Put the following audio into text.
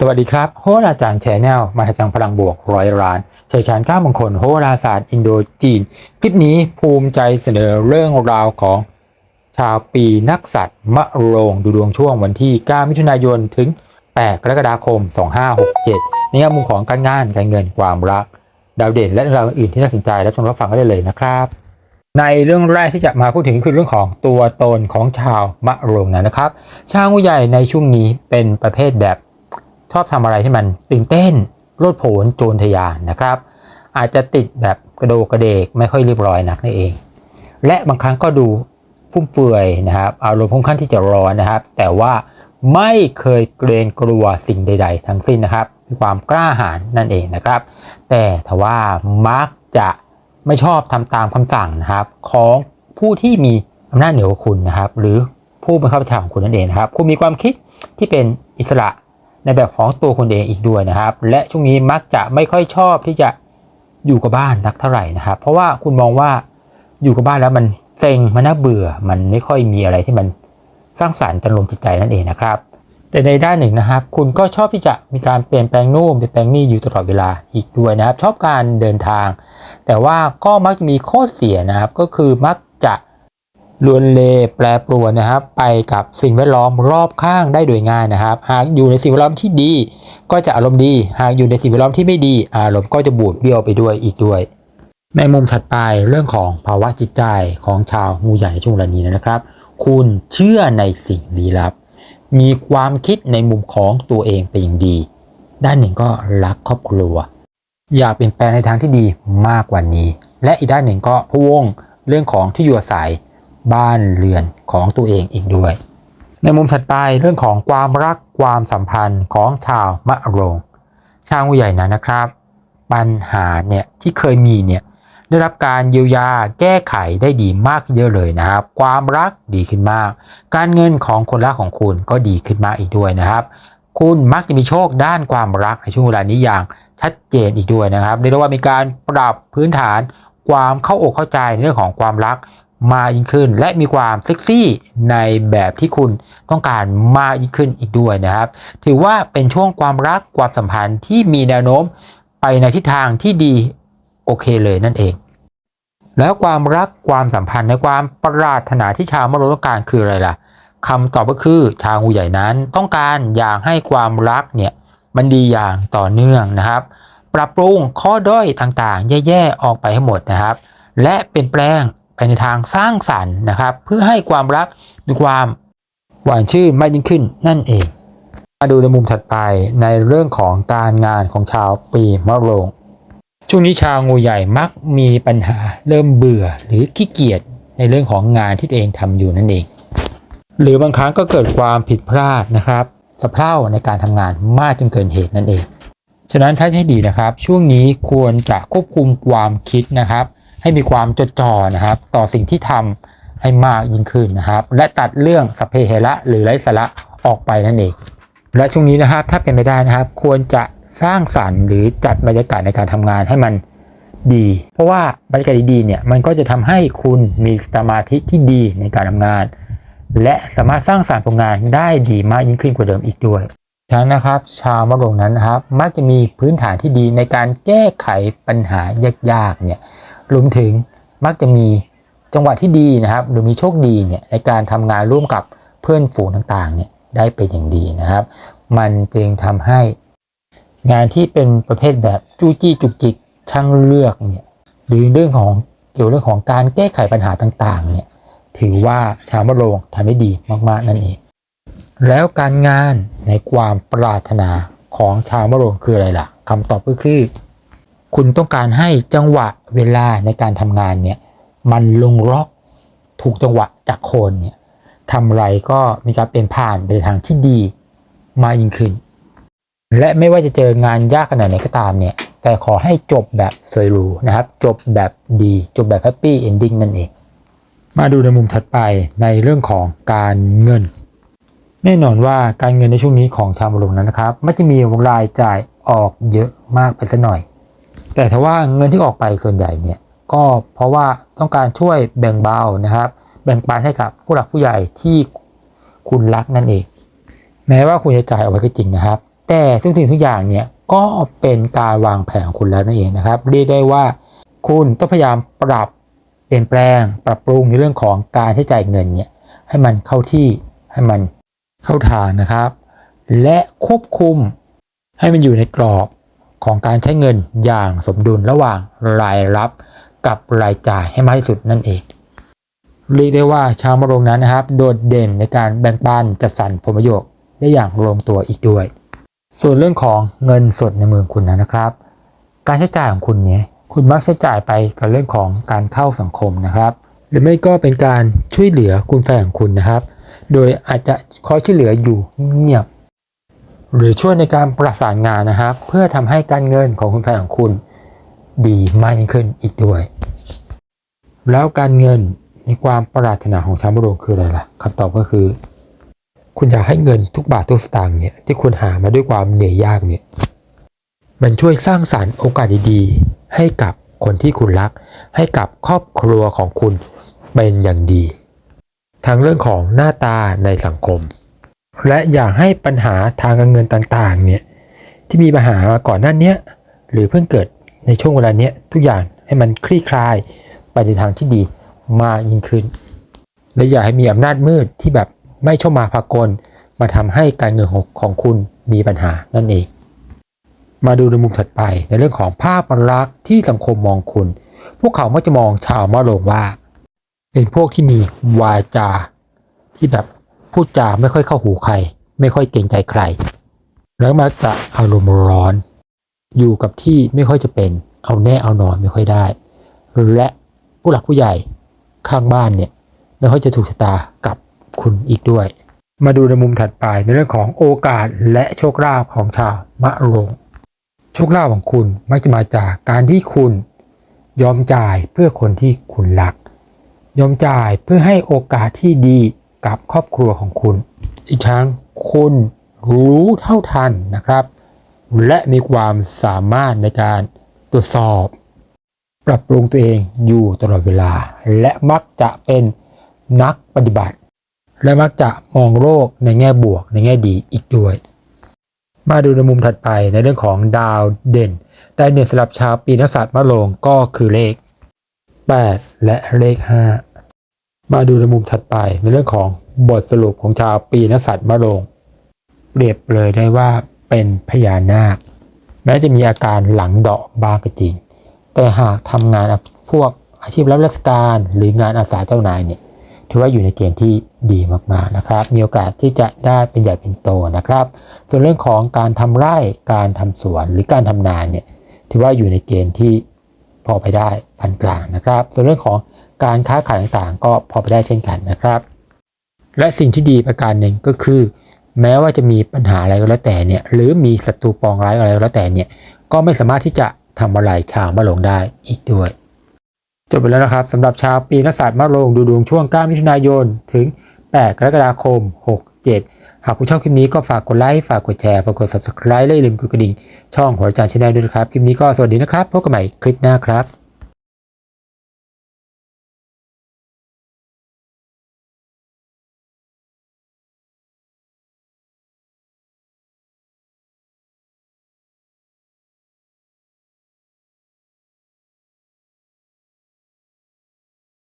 สวัสดีครับ โหราจารย์แชนแนลมาทจังพลังบวกร้อยล้านชัยชาญก้ามงคลโหราศาสตร์อินโดจีน คลิปนี้ภูมิใจเสนอเรื่องราวของชาวปีนักสัตว์มะโรงดูดวงช่วงวันที่ 9 มิถุนายนถึง 8 กรกฎาคม 2567 ในแง่มุมของการงานการเงินความรัก ดาวเด่นและเรื่องราวอื่นที่น่าสนใจรับชมรับฟังกันได้เลยนะครับ ในเรื่องแรกที่จะมาพูดถึงคือเรื่องของตัวตนของชาวมะโรงนะครับ ชาวงูใหญ่ในช่วงนี้เป็นประเภทแบบ ชอบทำอะไรที่มันตื่นเต้นโลดโผนโจรทยานนะครับ อาจจะติดแบบกระโดกกระเดกไม่ค่อยเรียบร้อยนักนั่นเอง และบางครั้งก็ดูฟุ่มเฟือยนะครับอารมณ์ค่อนข้างที่จะร้อนนะครับ แต่ว่าไม่เคยเกรงกลัวสิ่งใด ๆ ทั้งสิ้นนะครับมีความกล้าหาญนั่นเองนะครับ แต่ทว่ามักจะไม่ชอบทำตามคำสั่งนะครับ ของผู้ที่มีอำนาจเหนือกว่าคุณนะครับ หรือผู้บังคับบัญชาของคุณนั่นเองครับ คุณมีความคิดที่เป็นอิสระ ในแบบของตัวคุณเองอีกด้วยนะครับ และช่วงนี้มักจะไม่ค่อยชอบที่จะอยู่กับบ้านนักเท่าไหร่นะครับ เพราะว่าคุณมองว่าอยู่กับบ้านแล้วมันเซ็งมันน่าเบื่อ มันไม่ค่อยมีอะไรที่มันสร้างสรรค์จันลมจิตใจนั่นเองนะครับ แต่ในด้านหนึ่งนะครับ คุณก็ชอบที่จะมีการเปลี่ยนแปลงนู่นเปลี่ยนแปลงนี่อยู่ตลอดเวลาอีกด้วยนะครับ ชอบการเดินทาง แต่ว่าก็มักจะมีข้อเสียนะครับก็คือมักจะ ลวนเลแปรปรวนนะครับ ไปกับสิ่งแวดล้อมรอบข้างได้โดยง่ายนะครับ หากอยู่ในสิ่งแวดล้อมที่ดี ก็จะอารมณ์ดี หากอยู่ในสิ่งแวดล้อมที่ไม่ดี อารมณ์ก็จะบูดเบี้ยวไปด้วยอีกด้วย ในมุมถัดไปเรื่องของภาวะจิตใจของชาวงูใหญ่ในช่วงเวลานี้นะครับ คุณเชื่อในสิ่งลี้ลับ มีความคิดในมุมของตัวเองเป็นอย่างดี ด้านหนึ่งก็รักครอบครัว อยากเปลี่ยนแปลงในทางที่ดีมากกว่านี้ และอีกด้านหนึ่งก็พวงเรื่องของที่อยู่อาศัย บ้านเรือนของตัวเองอีกด้วย ในมุมถัดไปเรื่องของความรักความสัมพันธ์ของชาวมะโรง ชาวงูใหญ่นั้นนะครับ ปัญหาเนี่ยที่เคยมีเนี่ยได้รับการเยียวยาแก้ไขได้ดีมากเยอะเลยนะครับ ความรักดีขึ้นมาก การเงินของคนรักของคุณก็ดีขึ้นมากอีกด้วยนะครับ คุณมักจะมีโชคด้านความรักในช่วงเวลานี้อย่างชัดเจนอีกด้วยนะครับเรียกได้ว่ามีการปรับพื้นฐานความเข้าอกเข้าใจในเรื่องของความรัก มากยิ่งขึ้น และมีความเซ็กซี่ในแบบที่คุณต้องการมากยิ่งขึ้นอีกด้วยนะครับ ถือว่าเป็นช่วงความรักความสัมพันธ์ที่มีแนวโน้มไปในทิศทางที่ดีโอเคเลยนั่นเอง แล้วความรักความสัมพันธ์ในความปรารถนาที่ชาวมรดกการคืออะไรล่ะคำตอบก็คือชาวงูใหญ่นั้นต้องการอยากให้ความรักเนี่ยมันดีอย่างต่อเนื่องนะครับ ปรับปรุงข้อด้อยต่างๆ แย่ๆออกไปให้หมดนะครับ และเปลี่ยนแปลง ไปในทางสร้างสรรค์นะครับ เพื่อให้ความรักมีความหวานชื่นมากยิ่งขึ้นนั่นเอง มาดูในมุมถัดไปในเรื่องของการงานของชาวปีมะโรงช่วงนี้ชาวงูใหญ่มักมีปัญหาเริ่มเบื่อหรือขี้เกียจในเรื่องของงานที่ตัวเองทำอยู่นั่นเอง หรือบางครั้งก็เกิดความผิดพลาดนะครับสะเพร่าในการทำงานมากจนเกินเหตุนั่นเอง ฉะนั้นถ้าให้ดีนะครับ ช่วงนี้ควรจะควบคุมความคิดนะครับ ให้มีความจดจ่อนะครับ ต่อสิ่งที่ทำให้มากยิ่งขึ้นนะครับ และตัดเรื่องสัพเพเหระหรือไร้สาระออกไปนั่นเอง และช่วงนี้นะครับถ้าเป็นไปได้นะครับ ควรจะสร้างสรรค์หรือจัดบรรยากาศในการทำงานให้มันดี เพราะว่าบรรยากาศดีๆเนี่ยมันก็จะทำให้คุณมีสมาธิที่ดีในการทำงาน และสามารถสร้างสรรค์ผลงานได้ดีมากยิ่งขึ้นกว่าเดิมอีกด้วยฉะนั้นนะครับ ชาวมะโรงนั้นนะครับ มักจะมีพื้นฐานที่ดีในการแก้ไขปัญหายากๆเนี่ย รวมถึงมักจะมีจังหวะที่ดีนะครับหรือมีโชคดีเนี่ยในการทำงานร่วมกับเพื่อนฝูงต่างๆเนี่ยได้เป็นอย่างดีนะครับ มันจึงทำให้งานที่เป็นประเภทแบบจู้จี้จุกจิกช่างเลือกเนี่ยหรือเรื่องของเกี่ยวเรื่องของการแก้ไขปัญหาต่างๆเนี่ยถือว่าชาวมะโรงทำได้ดีมากๆนั่นเอง แล้วการงานในความปรารถนาของชาวมะโรงคืออะไรล่ะคำตอบก็คือ คุณต้องการให้จังหวะเวลาในการทำงานเนี่ยมันลงล็อกถูกจังหวะจากคนเนี่ยทำไรก็มีการเป็นผ่านไปในทางที่ดีมากยิ่งขึ้น และไม่ว่าจะเจองานยากขนาดไหนก็ตามเนี่ยแต่ขอให้จบแบบสวยหรูนะครับ จบแบบดี จบแบบแฮปปี้เอนดิ้งนั่นเอง มาดูในมุมถัดไปในเรื่องของการเงิน แน่นอนว่าการเงินในช่วงนี้ของชาวมะโรงนั้นนะครับ ไม่จะมีรายจ่ายออกเยอะมากไปสักหน่อย แต่ถ้าว่าเงินที่ออกไปส่วนใหญ่เนี่ยก็เพราะว่าต้องการช่วยแบ่งเบานะครับ แบ่งปันให้กับผู้หลักผู้ใหญ่ที่คุณรักนั่นเอง แม้ว่าคุณจะจ่ายเอาไว้ก็จริงนะครับ แต่ทุกสิ่งทุกอย่างเนี่ยก็เป็นการวางแผนของคุณแล้วนั่นเองนะครับเรียกได้ว่าคุณต้องพยายามปรับเปลี่ยนแปลง ปรับปรุงในเรื่องของการใช้จ่ายเงินเนี่ยให้มันเข้าที่ให้มันเข้าทางนะครับ และควบคุมให้มันอยู่ในกรอบ ของการใช้เงินอย่างสมดุลระหว่างรายรับกับรายจ่ายให้มากที่สุดนั่นเองเรียกได้ว่าชาวมะรงนั้นนะครับ โดดเด่นในการแบ่งปันจัดสรรผลประโยชน์ได้อย่างลงตัวอีกด้วย ส่วนเรื่องของเงินสดในมือคุณนะครับ การใช้จ่ายของคุณเนี่ยคุณมักใช้จ่ายไปกับเรื่องของการเข้าสังคมนะครับ หรือไม่ก็เป็นการช่วยเหลือคุณแฟนของคุณนะครับ โดยอาจจะคอยช่วยเหลืออยู่เงียบ หรือช่วยในการประสานงานนะครับ เพื่อทำให้การเงินของคุณแฟนของคุณดีมากยิ่งขึ้นอีกด้วย แล้วการเงินในความปรารถนาของชาวมะโรคืออะไรล่ะคำตอบก็คือ คุณอยากให้เงินทุกบาททุกสตางค์เนี่ยที่คุณหามาด้วยความเหนื่อยยากเนี่ยมันช่วยสร้างสารรค์โอกาสดีๆ ให้กับคนที่คุณรัก ให้กับครอบครัวของคุณเป็นอย่างดี ทั้งเรื่องของหน้าตาในสังคม และอยากให้ปัญหาทางการเงินต่างๆเนี่ยที่มีปัญหามาก่อนหน้าเนี้ยหรือเพิ่งเกิดในช่วงเวลาเนี้ยทุกอย่างให้มันคลี่คลายไปในทางที่ดีมากยิ่งขึ้น และอย่าให้มีอำนาจมืดที่แบบไม่เข้ามาพากลมาทำให้การเงินของของคุณมีปัญหานั่นเอง มาดูในมุมถัดไปในเรื่องของภาพลักษณ์ที่สังคมมองคุณ พวกเขามักจะมองชาวมะโรงว่า เป็นพวกที่มีวาจาที่แบบ พูดจาไม่ค่อยเข้าหูใคร ไม่ค่อยเกรงใจใคร แล้วมักจะอารมณ์ร้อน อยู่กับที่ไม่ค่อยจะเป็น เอาแน่เอานอนไม่ค่อยได้ และผู้หลักผู้ใหญ่ข้างบ้านเนี่ยไม่ค่อยจะถูกชะตากับคุณอีกด้วย มาดูในมุมถัดไปในเรื่องของโอกาสและโชคลาภของชาวมะโรงโชคลาภของคุณมักจะมาจากการที่คุณยอมจ่ายเพื่อคนที่คุณรัก ยอมจ่ายเพื่อให้โอกาสที่ดี กับครอบครัวของคุณ อีกทั้งคุณรู้เท่าทันนะครับ และมีความสามารถในการตรวจสอบ ปรับปรุงตัวเองอยู่ตลอดเวลา และมักจะเป็นนักปฏิบัติ และมักจะมองโลกในแง่บวกในแง่ดีอีกด้วย มาดูในมุมถัดไปในเรื่องของดาวเด่นดาวเด่นสำหรับชาวปีนักษัตริย์มะโรงก็คือเลข 8 และเลข 5 มาดูในมุมถัดไปในเรื่องของบทสรุปของชาวปีนักษัตริย์มะโรงเปรียบเลยได้ว่าเป็นพญานาค แม้จะมีอาการหลังเดาะบ้างก็จริง แต่หากทำงานพวกอาชีพรับราชการหรืองานอาสาเจ้านายเนี่ยถือว่าอยู่ในเกณฑ์ที่ดีมากๆนะครับ มีโอกาสที่จะได้เป็นใหญ่เป็นโตนะครับ ส่วนเรื่องของการทำไร่ การทำสวนหรือการทำนาเนี่ยถือว่าอยู่ในเกณฑ์ที่พอไปได้พันกลางนะครับ ส่วนเรื่องของ การค้าขายต่างๆ ก็พอไปได้เช่นกันนะครับ และสิ่งที่ดีประการหนึ่งก็คือ แม้ว่าจะมีปัญหาอะไรก็แล้วแต่เนี่ยหรือมีศัตรูปองร้ายอะไรก็แล้วแต่เนี่ยก็ไม่สามารถที่จะทำอะไรชาวมะโรงได้อีกด้วยจบไปแล้วนะครับสำหรับชาวปีนักษัตริย์มะโรงดูดวงช่วง 9 มิถุนายน ถึง 8 กรกฎาคม 67 หากคุณชอบคลิปนี้ก็ฝากกดไลค์ ฝากกดแชร์ ฝากกด subscribe และอย่าลืมกดกระดิ่ง ช่องหัวใจชาแนลด้วยนะครับ คลิปนี้ก็สวัสดีนะครับ พบกันใหม่คลิปหน้าครับ